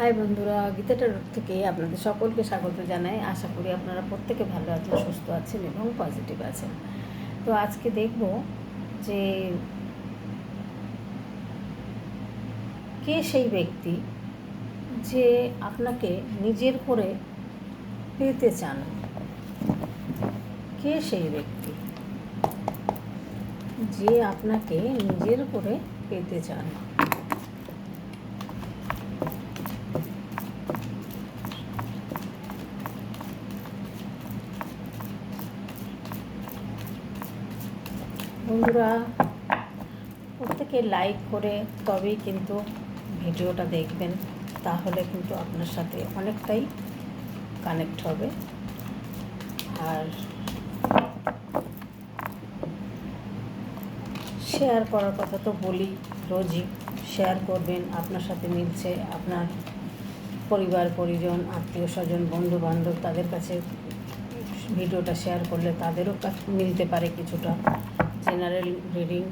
High বন্ধুরা গীতাটার থেকে আপনাদের সকলকে স্বাগত জানাই। আশা করি আপনারা প্রত্যেকে ভালো আছেন, সুস্থ আছেন এবং পজিটিভ আছেন। তো আজকে দেখব যে কে সেই ব্যক্তি যে আপনাকে নিজের করে পেতে চান? কে সেই ব্যক্তি যে আপনাকে নিজের করে পেতে চান? বন্ধুরা, প্রত্যেকে লাইক করে তবেই কিন্তু ভিডিওটা দেখবেন, তাহলে কিন্তু আপনার সাথে অনেকটাই কানেক্ট হবে। আর শেয়ার করার কথা তো বলি রোজই শেয়ার করবেন, আপনার সাথে মিলছে আপনার পরিবার, পরিজন, আত্মীয় স্বজন বন্ধু বান্ধব তাদের কাছে ভিডিওটা শেয়ার করলে তাদেরও মিলতে পারে কিছুটা। জেনারেল রিডিং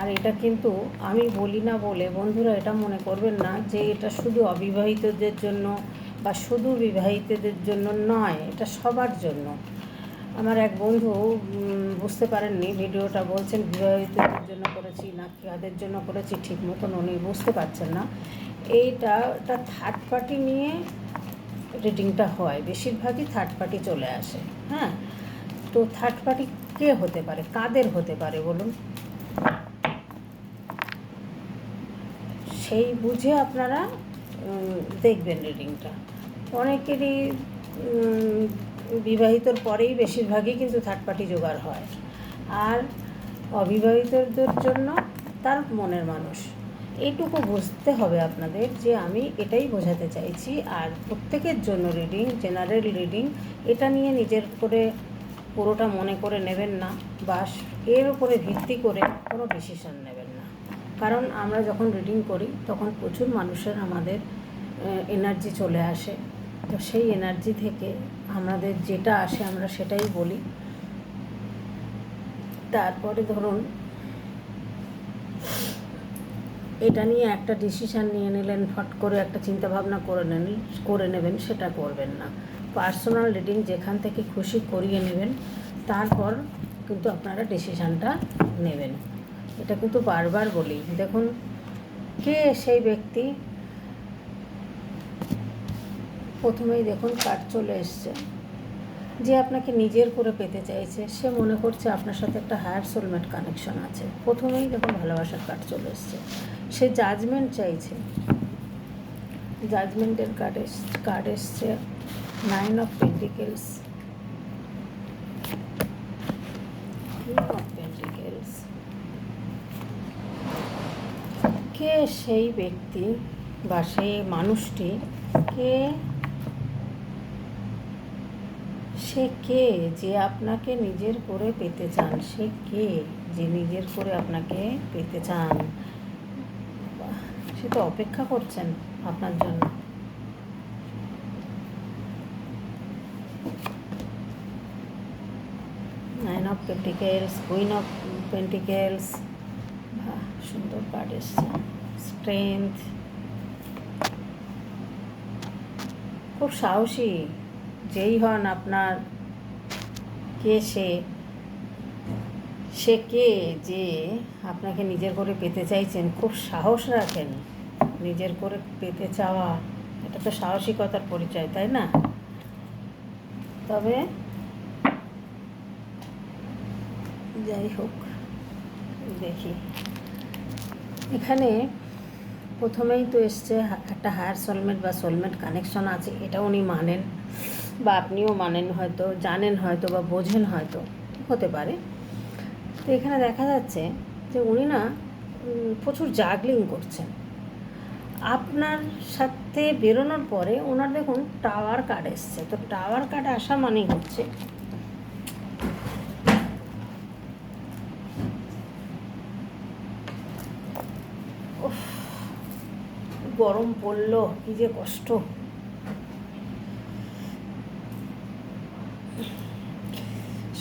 আর এটা কিন্তু আমি বলি না বলে বন্ধুরা এটা মনে করবেন না যে এটা শুধু অবিবাহিতদের জন্য বা শুধু বিবাহিতদের জন্য নয়, এটা সবার জন্য। আমার এক বন্ধু বুঝতে পারেননি ভিডিওটা, বলছেন বিবাহিতদের জন্য করেছি না কাদের জন্য করেছি ঠিক মতন উনি বুঝতে পারছেন না। এইটা, এটা থার্ড পার্টি নিয়ে রিডিংটা হয়, বেশিরভাগই থার্ড পার্টি চলে আসে হ্যাঁ? তো থার্ড পার্টি কে হতে পারে? কাদের হতে পারে বলুন? সেই বুঝে আপনারা দেখবেন রিডিংটা অনেকেরই বিবাহিতর পরেই বেশিরভাগই কিন্তু থার্ড পার্টি জোগাড় হয়। আর অবিবাহিতদের জন্য তার মনের মানুষ। এইটুকু বুঝতে হবে আপনাদের যে আমি এটাই বোঝাতে চাইছি। আর প্রত্যেকের জন্য রিডিং জেনারেল রিডিং এটা নিয়ে নিজের করে পুরোটা মনে করে নেবেন না বা এর উপরে ভিত্তি করে কোনো ডিসিশন নেবেন না। কারণ আমরা যখন রিডিং করি, তখন প্রচুর মানুষের আমাদের এনার্জি চলে আসে। তো সেই এনার্জি থেকে আমাদের যেটা আসে আমরা সেটাই বলি। তারপরে ধরুন, এটা নিয়ে একটা ডিসিশান নিয়ে নিলেন ফট করে একটা চিন্তা ভাবনা করে নেন, করে নেবেন, সেটা করবেন না। পার্সোনাল রিডিং যেখান থেকে খুশি করিয়ে নেবেন, তারপর কিন্তু আপনারা ডিসিশানটা নেবেন। এটা কিন্তু বারবার বলি। দেখুন, কে সেই ব্যক্তি? প্রথমেই দেখুন কার্ড চলে এসছে। যে আপনাকে নিজের করে পেতে চাইছে, সে মনে করছে আপনার সাথে একটা হায়ার সোলমেট কানেকশন আছে। প্রথমেই দেখুন ভালোবাসার কার্ড চলে এসছে। সে জাজমেন্ট চাইছে। জাজমেন্টের কার্ড এস কার্ড এসছে। নাইন অফ পেন্টিকেলস কে সেই ব্যক্তি বা সেই মানুষটি, কে সে কে যে আপনাকে নিজের করে পেতে চান? সে কে যে নিজের করে আপনাকে পেতে চান? সে তো অপেক্ষা করছেন আপনার জন্য nine of pentacles queen of pentacles সুন্দর কার্ড এসছে। স্ট্রেংথ খুব সাহসী। যেই হন আপনার কে সে সে কে যে আপনাকে নিজের করে পেতে চাইছেন, খুব সাহস রাখেন। নিজের করে পেতে চাওয়া, এটা তো সাহসিকতার পরিচয়, তাই না? তবে যাই হোক, দেখি। এখানে প্রথমেই তো এসছে একটা হায়ার সোলমেট বা সোলমেট কানেকশন আছে, এটা উনি মানেন। বা আপনিও মানেন হয়তো, জানেন হয়তো বা বোঝেন হয়তো, হতে পারে। তো এখানে দেখা যাচ্ছে যে উনি না প্রচুর জাগলিং করছেন। আপনার সাথে বেরোনোর পরে ওনার দেখুন টাওয়ার কার্ড এসছে। তো টাওয়ার কার্ড আসা মানেই হচ্ছে গরম পড়ল, কি যে কষ্ট।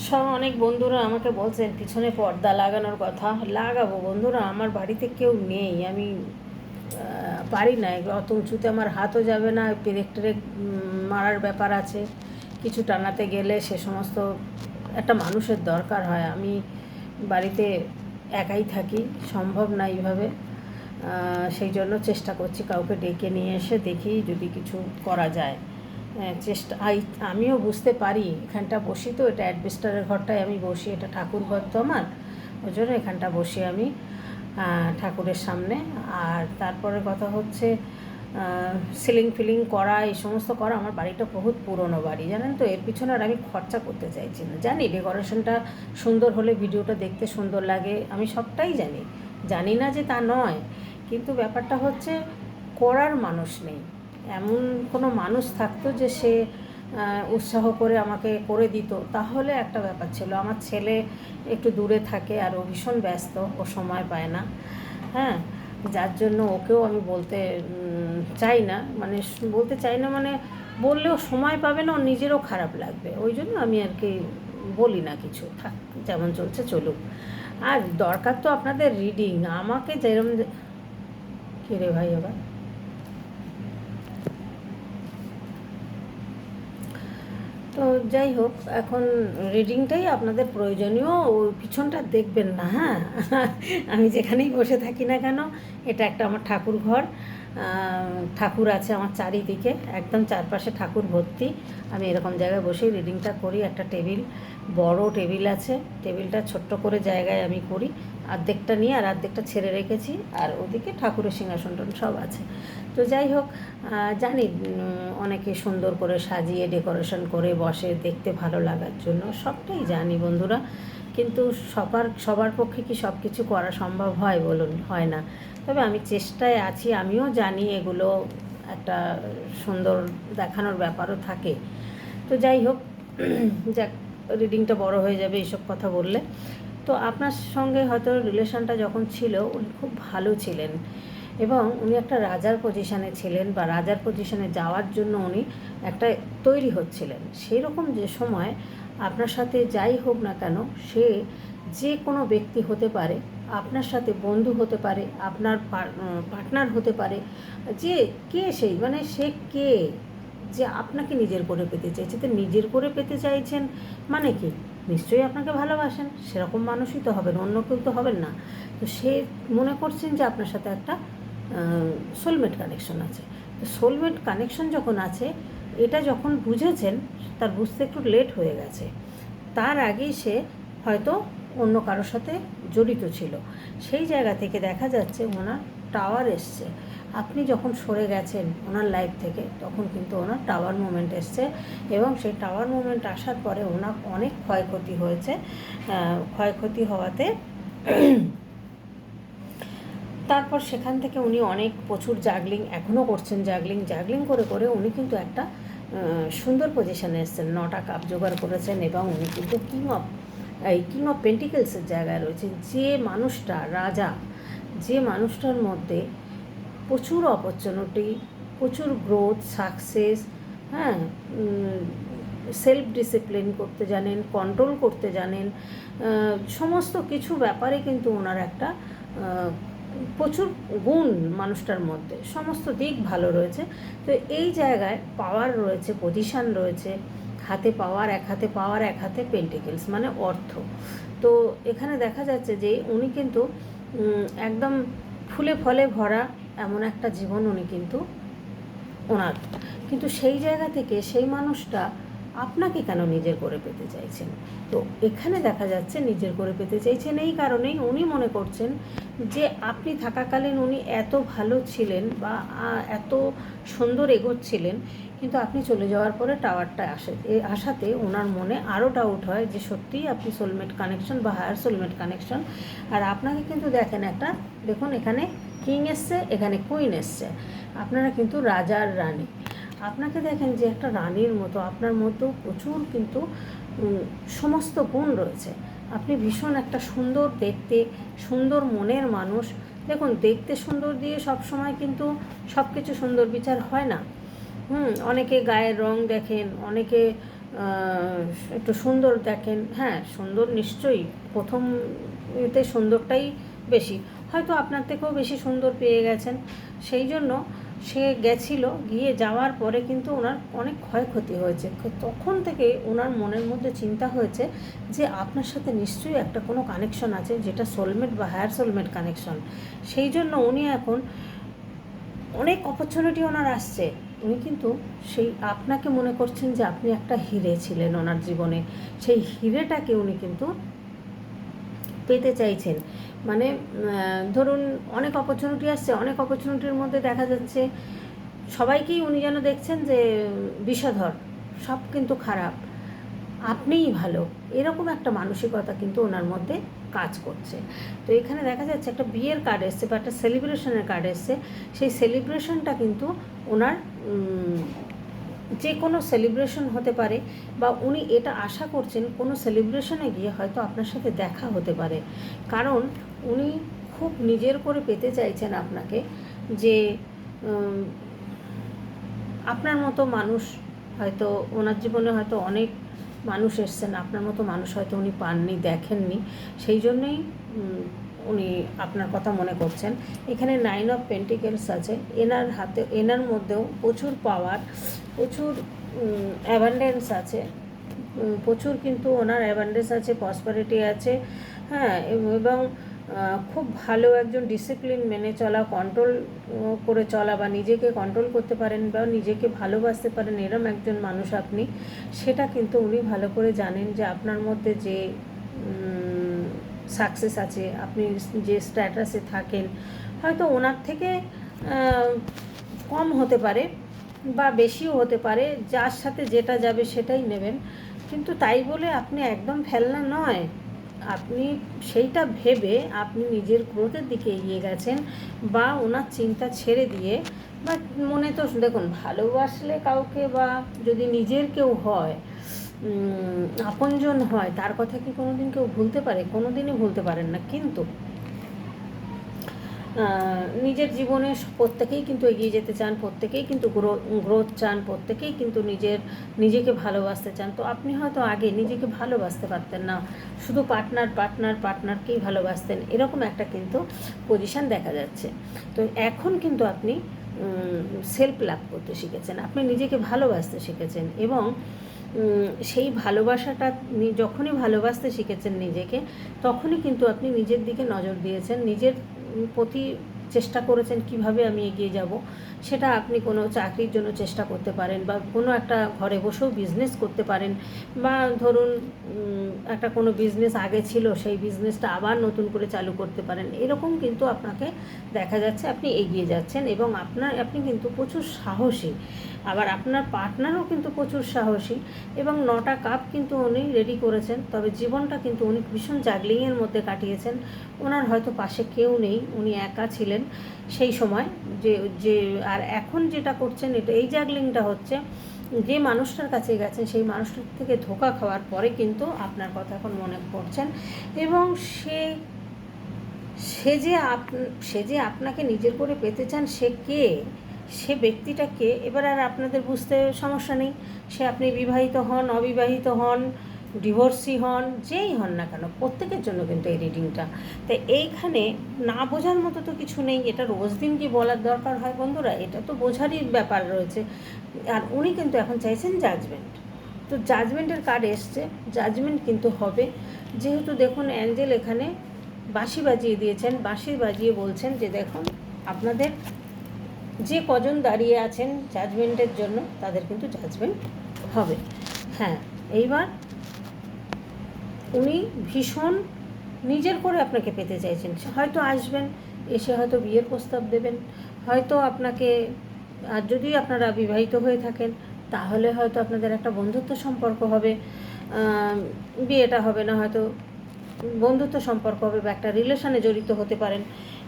সব অনেক বন্ধুরা আমাকে বলছেন পিছনে পর্দা লাগানোর কথা। লাগাবো বন্ধুরা, আমার বাড়িতে কেউ নেই, আমি পারি না। অত উঁচুতে আমার হাতও যাবে না, পেরেক টেরেক মারার ব্যাপার আছে। কিছু টানাতে গেলে সে সমস্ত একটা মানুষের দরকার হয়। আমি বাড়িতে একাই থাকি, সম্ভব না এইভাবে। সেই জন্য চেষ্টা করছি কাউকে ডেকে নিয়ে এসে দেখি যদি কিছু করা যায়। হ্যাঁ, চেষ্টা আমিও বুঝতে পারি এখানটা বসি তো এটা অ্যাডভেস্টারের ঘরটায় আমি বসি এটা ঠাকুর ঘর তো আমার ওই জন্য এখানটা বসি আমি ঠাকুরের সামনে। আর তারপরে কথা হচ্ছে সিলিং ফিলিং করা এই সমস্ত করা আমার বাড়িটা বহুত পুরনো বাড়ি জানেন তো? এর পিছনে আর আমি খরচা করতে চাইছি না। জানি ডেকোরেশনটা সুন্দর হলে ভিডিওটা দেখতে সুন্দর লাগে আমি সবটাই জানি। জানি না যে তা নয়। কিন্তু ব্যাপারটা হচ্ছে করার মানুষ নেই। এমন কোনো মানুষ থাকতো যে সে উৎসাহ করে আমাকে করে দিত। তাহলে একটা ব্যাপার ছিল, আমার ছেলে একটু দূরে থাকে আর ও ভীষণ ব্যস্ত, ও সময় পায় না। হ্যাঁ যার জন্য ওকেও আমি বলতে চাই না। মানে বলতে চাই না মানে বললেও সময় পাবে না, ওর নিজেরও খারাপ লাগবে। ওই জন্য আমি আর কি বলি না কিছু। থাক, যেমন চলছে চলুক। আর দরকার তো আপনাদের রিডিং আমাকে যেরকম কে রে ভাই আবার। তো যাই হোক, এখন রিডিংটাই আপনাদের প্রয়োজনীয় ওই পিছনটা দেখবেন না হ্যাঁ? আমি যেখানেই বসে থাকি না কেন, এটা একটা আমার ঠাকুর ঘর ঠাকুর আছে আমার চারিদিকে, একদম চারপাশে ঠাকুর ভর্তি। আমি এরকম জায়গায় বসেই রিডিংটা করি, একটা টেবিল, বড় টেবিল আছে। টেবিলটা ছোট্ট করে জায়গায় আমি করি অর্ধেকটা নিয়ে আর অর্ধেকটা ছেড়ে রেখেছি, আর ওদিকে ঠাকুরের সিংহাসন সব আছে। তো যাই হোক জানি অনেকে সুন্দর করে সাজিয়ে ডেকোরেশন করে বসে দেখতে ভালো লাগার জন্য, সবটাই জানি বন্ধুরা। কিন্তু সবার সবার পক্ষে কি সব কিছু করা সম্ভব হয় বলুন? হয় না। তবে আমি চেষ্টায় আছি, আমিও জানি এগুলো একটা সুন্দর দেখানোর ব্যাপারও থাকে। তো যাই হোক, যাক রিডিংটা বড় হয়ে যাবে এইসব কথা বললে। তো আপনার সঙ্গে হয়তো রিলেশনটা যখন ছিল, উনি খুব ভালো ছিলেন। এবং উনি একটা রাজার পজিশনে ছিলেন বা রাজার পজিশনে যাওয়ার জন্য উনি একটা তৈরি হচ্ছিলেন। সেই রকম যে সময় আপনার সাথে যাই হোক না কেন, সে যে কোনো ব্যক্তি হতে পারে আপনার সাথে বন্ধু হতে পারে, আপনার পার্টনার হতে পারে, যে কে সেই? মানে সে কে যে আপনাকে নিজের করে পেতে চাইছে? তো নিজের করে পেতে চাইছেন মানে কি? নিশ্চয়ই আপনাকে ভালোবাসেন, সেরকম মানুষই তো হবেন, অন্য কেউ তো হবেন না। তো সে মনে করছেন যে আপনার সাথে একটা সোলমেট কানেকশন আছে। তো সোলমেট কানেকশন যখন আছে, এটা যখন বুঝেছেন, তার বুঝতে একটু লেট হয়ে গেছে। তার আগেই সে হয়তো অন্য কারোর সাথে জড়িত ছিল। সেই জায়গা থেকে দেখা যাচ্ছে ওনার টাওয়ার এসছে। আপনি যখন সরে গেছেন ওনার লাইফ থেকে, তখন কিন্তু ওনার টাওয়ার মুভমেন্ট এসছে এবং সেই টাওয়ার মুভমেন্ট আসার পরে ওনার অনেক ক্ষয়ক্ষতি হয়েছে। ক্ষয়ক্ষতি হওয়াতে তারপর সেখান থেকে উনি অনেক প্রচুর জাগলিং এখনও করছেন জাগলিং জাগলিং করে করে উনি কিন্তু একটা সুন্দর পজিশনে এসেছেন। নটা কাপ জোগাড় করেছেন এবং উনি কিন্তু কিং অফ এই কিং অফ পেন্টিকেলসের জায়গায় রয়েছেন যে মানুষটা, রাজা, যে মানুষটার মধ্যে প্রচুর অপরচুনিটি, প্রচুর গ্রোথ সাকসেস হ্যাঁ সেলফ ডিসিপ্লিন করতে জানেন কন্ট্রোল করতে জানেন সমস্ত কিছু ব্যাপারে কিন্তু ওনার একটা প্রচুর গুণ মানুষটার মধ্যে। সমস্ত দিক ভালো রয়েছে। তো এই জায়গায় পাওয়ার রয়েছে পজিশান রয়েছে। হাতে পাওয়ার, এক হাতে পাওয়ার, এক হাতে পেন্টিকেলস মানে অর্থ। তো এখানে দেখা যাচ্ছে যে উনি কিন্তু একদম ফুলে ফলে ভরা এমন একটা জীবন উনি কিন্তু ওনার। কিন্তু সেই জায়গা থেকে সেই মানুষটা আপনাকে কেন নিজের করে পেতে চাইছেন? তো এখানে দেখা যাচ্ছে নিজের করে পেতে চাইছেন এই কারণেই উনি মনে করছেন যে আপনি থাকাকালীন উনি এত ভালো ছিলেন বা এত সুন্দর এগোচ্ছিলেন কিন্তু আপনি চলে যাওয়ার পরে টাওয়ারটা আসে। এ আসাতে ওনার মনে আরও ডাউট হয় যে সত্যিই আপনি সোলমেট কানেকশন বা হায়ার সোলমেট কানেকশন আর আপনাকে কিন্তু দেখেন একটা, দেখুন এখানে কিং এসছে, এখানে কুইন এসছে। আপনারা কিন্তু রাজার রানী। আপনাকে দেখেন যে একটা রানীর মতো, আপনার মধ্যেও প্রচুর কিন্তু সমস্ত গুণ রয়েছে। আপনি ভীষণ একটা সুন্দর দেখতে, সুন্দর মনের মানুষ। দেখুন, দেখতে সুন্দর দিয়ে সব সময় কিন্তু সব কিছু সুন্দর বিচার হয় না। হুম, অনেকে গায়ের রং দেখেন, অনেকে একটু সুন্দর দেখেন। হ্যাঁ সুন্দর নিশ্চয়ই। প্রথম এতে সুন্দরটাই বেশি। হয়তো আপনার থেকেও বেশি সুন্দর পেয়ে গেছেন। সেই জন্য সে গেছিল, গিয়ে যাওয়ার পরে কিন্তু ওনার অনেক ক্ষয়ক্ষতি হয়েছে। তখন থেকে ওনার মনের মধ্যে চিন্তা হয়েছে যে, আপনার সাথে নিশ্চয়ই একটা কোনো কানেকশন আছে যেটা সোলমেট বা হায়ার সোলমেট কানেকশন সেই জন্য উনি এখন অনেক অপরচুনিটি ওনার আসছে। উনি কিন্তু সেই আপনাকে মনে করছেন যে আপনি একটা হিরে ছিলেন ওনার জীবনে। সেই হিরেটাকে উনি কিন্তু পেতে চাইছেন। মানে ধরুন অনেক অপরচুনিটি আসছে, অনেক অপরচুনিটির মধ্যে দেখা যাচ্ছে সবাইকেই উনি যেন দেখছেন যে বিষধর, সব কিন্তু খারাপ, আপনিই ভালো, এরকম একটা মানসিকতা কিন্তু ওনার মধ্যে কাজ করছে। তো এখানে দেখা যাচ্ছে একটা বিয়ের কার্ড এসছে বা একটা সেলিব্রেশনের কার্ড এসছে, সেই সেলিব্রেশনটা কিন্তু ওনার যে কোনো সেলিব্রেশন হতে পারে বা উনি এটা আশা করছেন কোনো সেলিব্রেশনে গিয়ে হয়তো আপনার সাথে দেখা হতে পারে। কারণ উনি খুব নিজের করে পেতে চাইছেন আপনাকে যে আপনার মতো মানুষ হয়তো ওনার জীবনে হয়তো অনেক মানুষ এসছেন, আপনার মতো মানুষ হয়তো উনি পাননি, দেখেননি। সেই জন্যই উনি আপনার কথা মনে করছেন। এখানে নাইন অফ পেন্টিকেলস আছে। এনার হাতে, এনার মধ্যেও প্রচুর পাওয়ার প্রচুর অ্যাভান্ডেন্স আছে। প্রচুর কিন্তু ওনার অ্যাভান্ডেন্স আছে পসপারিটি আছে। হ্যাঁ এবং খুব ভালো একজন ডিসিপ্লিন মেনে চলা কন্ট্রোল করে চলা বা নিজেকে কন্ট্রোল করতে পারেন বা নিজেকে ভালোবাসতে পারেন এরম একজন মানুষ আপনি, সেটা কিন্তু উনি ভালো করে জানেন যে আপনার মধ্যে যে সাকসেস আছে, আপনি যে স্ট্যাটাসে থাকেন, হয়তো ওনার থেকে কম হতে পারে বা বেশিও হতে পারে, যার সাথে যেটা যাবে সেটাই নেবেন। কিন্তু তাই বলে আপনি একদম ফেলনা নয়। আপনি সেইটা ভেবে আপনি নিজের গ্রোথের দিকে এগিয়ে গেছেন বা ওনার চিন্তা ছেড়ে দিয়ে বা মনে তো, দেখুন, ভালোবাসলে কাউকে বা যদি নিজের কেউ হয় আপনজন হয়, তার কথা কি কোনো দিন কেউ ভুলতে পারে? কোনো দিনই ভুলতে পারেন না। কিন্তু নিজের জীবনে প্রত্যেকেই কিন্তু এগিয়ে যেতে চান, প্রত্যেকেই কিন্তু গ্রোথ চান, প্রত্যেকেই কিন্তু নিজের, নিজেকে ভালোবাসতে চান। তো আপনি হয়তো আগে নিজেকে ভালোবাসতে পারতেন না। শুধু পার্টনার পার্টনার, পার্টনারকেই ভালোবাসতেন। এরকম একটা কিন্তু পজিশান দেখা যাচ্ছে। তো এখন কিন্তু আপনি সেলফ লাভ করতে শিখেছেন। আপনি নিজেকে ভালোবাসতে শিখেছেন এবং সেই ভালোবাসাটা যখনই ভালোবাসতে শিখেছেন নিজেকে, তখনই কিন্তু আপনি নিজের দিকে নজর দিয়েছেন, নিজের প্রতি চেষ্টা করেছেন কীভাবে আমি এগিয়ে যাব, সেটা আপনি কোনো চাকরির জন্য চেষ্টা করতে পারেন বা কোনো একটা ঘরে বসেও বিজনেস করতে পারেন বা ধরুন একটা কোনো বিজনেস আগে ছিল, সেই বিজনেসটা আবার নতুন করে চালু করতে পারেন, এরকম কিন্তু আপনাকে দেখা যাচ্ছে আপনি এগিয়ে যাচ্ছেন এবং আপনার, আপনি কিন্তু প্রচুর সাহসী। আবার আপনার পার্টনারও কিন্তু প্রচুর সাহসী এবং নটা কাপ কিন্তু উনি রেডি করেছেন, তবে জীবনটা কিন্তু উনি ভীষণ জাগলিংয়ের মধ্যে কাটিয়েছেন। ওনার হয়তো পাশে কেউ নেই, উনি একা ছিলেন সেই সময়। যে যে, আর এখন যেটা করছেন, এটা এই জাগলিংটা হচ্ছে যে মানুষটার কাছে গেছেন, সেই মানুষটার থেকে ধোকা খাওয়ার পরে কিন্তু আপনার কথা এখন মনে করছেন এবং সে সে যে আপ, সে যে আপনাকে নিজের করে পেতে চান, সে কে? সে ব্যক্তিটাকে, এবার আর আপনাদের বুঝতে সমস্যা নেই। সে আপনি বিবাহিত হন, অবিবাহিত হন, ডিভোর্সি হন, যেই হন না কেন, প্রত্যেকের জন্য কিন্তু এই রিডিংটা তাই এইখানে না বোঝার মতো তো কিছু নেই, এটা রোজ দিন কি বলার দরকার হয় বন্ধুরা? এটা তো বোঝারই ব্যাপার রয়েছে। আর উনি কিন্তু এখন চাইছেন জাজমেন্ট তো জাজমেন্টের কার্ড এসছে জাজমেন্ট কিন্তু হবে। যেহেতু দেখুন, অ্যাঞ্জেল এখানে বাঁশি বাজিয়ে দিয়েছেন, বাঁশি বাজিয়ে বলছেন যে দেখুন, আপনাদের যে কজন দাঁড়িয়ে আছেন জাজমেন্টের জন্য, তাদের কিন্তু জাজমেন্ট হবে। হ্যাঁ এইবার উনি ভীষণ নিজের করে আপনাকে পেতে চাইছেন। হয়তো আসবেন, এসে হয়তো বিয়ের প্রস্তাব দেবেন। হয়তো আপনাকে, আর যদি আপনারা বিবাহিত হয়ে থাকেন, তাহলে হয়তো আপনাদের একটা বন্ধুত্ব সম্পর্ক হবে। বিয়েটা হবে না, হয়তো বন্ধুত্ব সম্পর্ক হবে বা একটা রিলেশনে জড়িত হতে পারেন।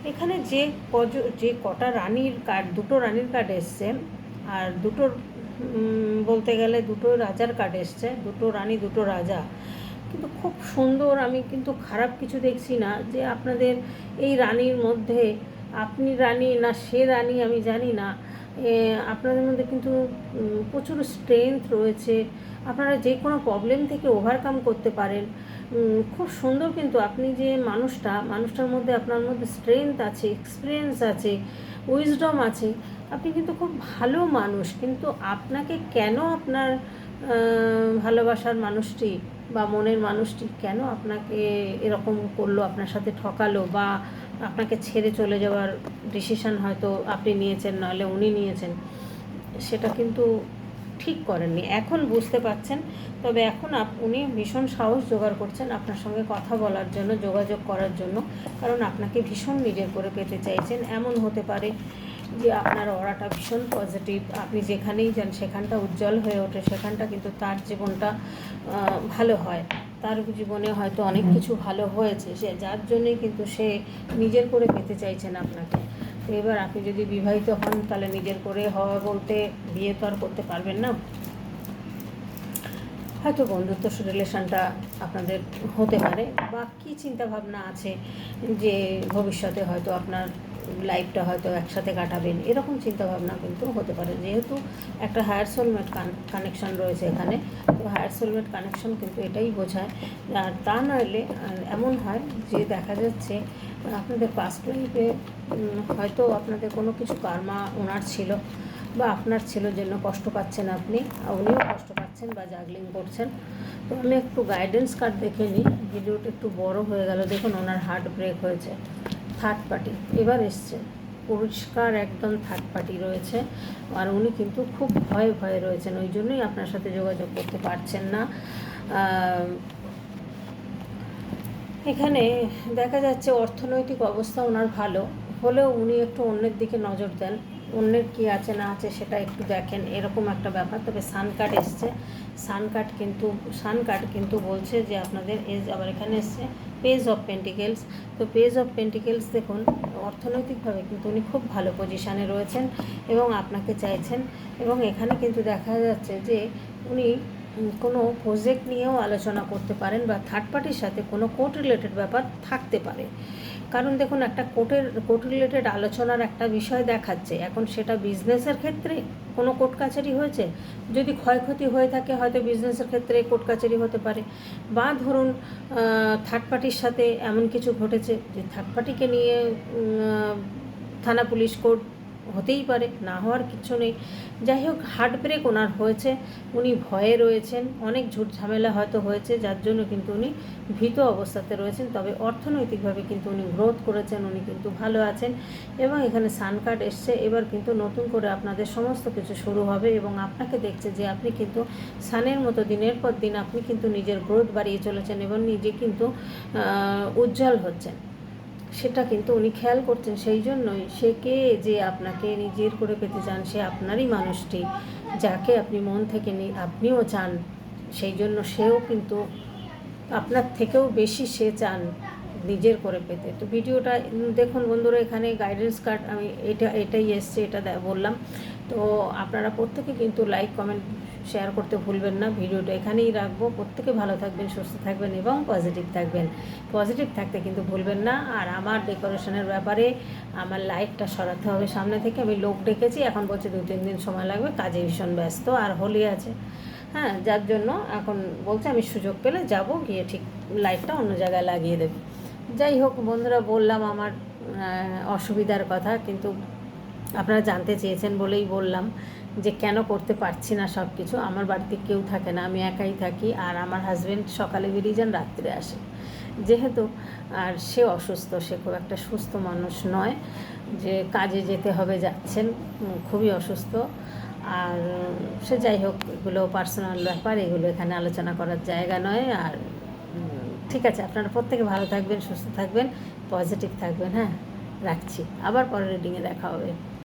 এখানে যে কজ, যে কটা রানীর কার্ড, দুটো রানীর কার্ড এসছে, আর দুটোর বলতে গেলে দুটো রাজার কার্ড এসছে, দুটো রানী, দুটো রাজা। কিন্তু খুব সুন্দর, আমি কিন্তু খারাপ কিছু দেখছি না যে আপনাদের এই রানীর মধ্যে আপনি রানী না সে রানী আমি জানি না। আপনাদের মধ্যে কিন্তু প্রচুর স্ট্রেংথ রয়েছে। আপনারা যে কোনো প্রবলেম থেকে ওভারকাম করতে পারেন। খুব সুন্দর কিন্তু আপনি যে মানুষটা, মানুষটার মধ্যে আপনার মধ্যে স্ট্রেংথ আছে এক্সপিরিয়েন্স আছে উইজডম আছে, আপনি কিন্তু খুব ভালো মানুষ। কিন্তু আপনাকে কেন আপনার ভালোবাসার মানুষটি বা মনের মানুষটি কেন আপনাকে এরকম করল, আপনার সাথে ঠকালো বা আপনাকে ছেড়ে চলে যাওয়ার ডিসিশন হয়তো আপনি নিয়েছেন, নাহলে উনি নিয়েছেন, সেটা কিন্তু ঠিক করেননি। এখন বুঝতে পারছেন, তবে এখন আপ- উনি ভীষণ সাহস জোগাড় করছেন আপনার সঙ্গে কথা বলার জন্য, যোগাযোগ করার জন্য, কারণ আপনাকে ভীষণ নিজের করে পেতে চাইছেন। এমন হতে পারে যে আপনার অরাটা ভীষণ পজিটিভ আপনি যেখানেই যান সেখানটা উজ্জ্বল হয়ে ওঠে, সেখানটা কিন্তু তার জীবনটা ভালো হয়। তার জীবনে হয়তো অনেক কিছু ভালো হয়েছে, সে যার জন্যই কিন্তু সে নিজের করে পেতে চাইছেন আপনাকে। এবার আপনি যদি বিবাহিত হন, তাহলে নিজের করে হওয়া বলতে বিয়ে তো আর করতে পারবেন না। হয়তো বন্ধুত্ব রিলেশনটা আপনাদের হতে পারে, বা কী চিন্তাভাবনা আছে যে ভবিষ্যতে হয়তো আপনার লাইফটা হয়তো একসাথে কাটাবেন, এরকম চিন্তাভাবনা কিন্তু হতে পারে। যেহেতু একটা হায়ার সোলমেট কানেকশন রয়েছে এখানে, তো হায়ার সোলমেট কানেকশন কিন্তু এটাই বোঝায়। আর তা নইলে এমন হয় যে দেখা যাচ্ছে, আপনাদের পাস্ট লাইফে হয়তো আপনাদের কোনো কিছু কার্মা ওনার ছিল বা আপনার ছিল জন্য কষ্ট পাচ্ছেন আপনি, উনিও কষ্ট পাচ্ছেন বা জাগলিং করছেন। তো আমি একটু গাইডেন্স কার্ড দেখে নিই, ভিডিওটা একটু বড় হয়ে গেল। দেখুন, ওনার হার্ট ব্রেক হয়েছে। থার্ড পার্টি এবার এসছে। পুরস্কার একদম থার্ড পার্টি রয়েছে। আর উনি কিন্তু খুব ভয়ে ভয়ে রয়েছেন। ওই জন্যই আপনার সাথে যোগাযোগ করতে পারছেন না। এখানে দেখা যাচ্ছে অর্থনৈতিক অবস্থা ওনার ভালো। হলেও উনি একটু অন্যের দিকে নজর দেন। অন্যের কী আছে, না আছে সেটা একটু দেখেন। এরকম একটা ব্যাপার। তবে সান কার্ড এসছে। সান কার্ড কিন্তু সান কার্ড কিন্তু বলছে যে আপনাদের এজ আবার এখানে এসছে পেজ অফ পেন্টিকেলস তো পেজ অফ পেন্টিকেলস দেখুন, অর্থনৈতিকভাবে কিন্তু উনি খুব ভালো পজিশানে রয়েছেন এবং আপনাকে চাইছেন। এবং এখানে কিন্তু দেখা যাচ্ছে যে উনি কোনো প্রজেক্ট নিয়েও আলোচনা করতে পারেন বা থার্ড পার্টির সাথে কোনো কোর্ট রিলেটেড ব্যাপার থাকতে পারে। কারণ দেখুন, একটা কোর্টের, কোর্ট রিলেটেড আলোচনার একটা বিষয় দেখাচ্ছে। এখন সেটা বিজনেসের ক্ষেত্রে কোনো কোর্ট কাছারি হয়েছে? যদি ক্ষয়ক্ষতি হয়ে থাকে, হয়তো বিজনেসের ক্ষেত্রে কোর্ট কাছারি হতে পারে। বা ধরুন থার্ড পার্টির সাথে এমন কিছু ঘটেছে যে থার্ড পার্টিকে নিয়ে থানা, পুলিশ, কোর্ট হতেই পারে, না হওয়ার কিছু নেই। যাই হোক হার্ট ব্রেক ওনার হয়েছে, উনি ভয়ে রয়েছেন, অনেক ঝুট ঝামেলা হয়তো হয়েছে, যার জন্য কিন্তু উনি ভীত অবস্থাতে রয়েছেন, তবে অর্থনৈতিকভাবে কিন্তু উনি গ্রোথ করেছেন, উনি কিন্তু ভালো আছেন এবং এখানে সান কার্ড এসছে। এবার কিন্তু নতুন করে আপনাদের সমস্ত কিছু শুরু হবে এবং আপনাকে দেখছে যে আপনি কিন্তু সানের মতো দিনের পর দিন আপনি কিন্তু নিজের গ্রোথ বাড়িয়ে চলেছেন এবং নিজে কিন্তু উজ্জ্বল হচ্ছেন। সেটা কিন্তু উনি খেয়াল করছেন, সেই জন্যই। সে কে যে আপনাকে নিজের করে পেতে চান, সে আপনারই মানুষটি, যাকে আপনি মন থেকে আপনিও চান, সেই জন্য সেও কিন্তু আপনার থেকেও বেশি সে চান নিজের করে পেতে। তো ভিডিওটা দেখুন বন্ধুরা, এখানে গাইডেন্স কার্ড আমি এটা, এটাই এসছে, এটা বললাম। তো আপনারা প্রত্যেকে কিন্তু লাইক কমেন্ট শেয়ার করতে ভুলবেন না। ভিডিওটা এখানেই রাখব। প্রত্যেকে ভালো থাকবেন, সুস্থ থাকবেন এবং পজিটিভ থাকবেন। পজিটিভ থাকতে কিন্তু ভুলবেন না। আর আমার ডেকোরেশনের ব্যাপারে আমার লাইটটা সরাতে হবে সামনে থেকে। আমি লোক ডেকেছি, এখন বলছে দু, তিন দিন সময় লাগবে, কাজে ভীষণ ব্যস্ত, আর হোলি আছে। হ্যাঁ যার জন্য এখন বলছে আমি সুযোগ পেলে যাব, গিয়ে ঠিক লাইটটা অন্য জায়গায় লাগিয়ে দেবে। যাই হোক বন্ধুরা, বললাম আমার অসুবিধার কথা, কিন্তু আপনারা জানতে চেয়েছেন বলেই বললাম। যে কেন করতে পারছি না সব কিছু আমার বাড়িতে কেউ থাকে না, আমি একাই থাকি আর আমার হাজব্যান্ড সকালে বেরিয়ে যান, রাত্রে আসে। যেহেতু আর সে অসুস্থ, সে খুব একটা সুস্থ মানুষ নয়, যে কাজে যেতে হবে যাচ্ছেন খুবই অসুস্থ। আর সে যাই হোক, এগুলো পার্সোনাল ব্যাপার, এগুলো এখানে আলোচনা করার জায়গা নয় আর ঠিক আছে, আপনারা প্রত্যেকে ভালো থাকবেন, সুস্থ থাকবেন পজিটিভ থাকবেন হ্যাঁ রাখছি। আবার পরের রিডিংয়ে দেখা হবে।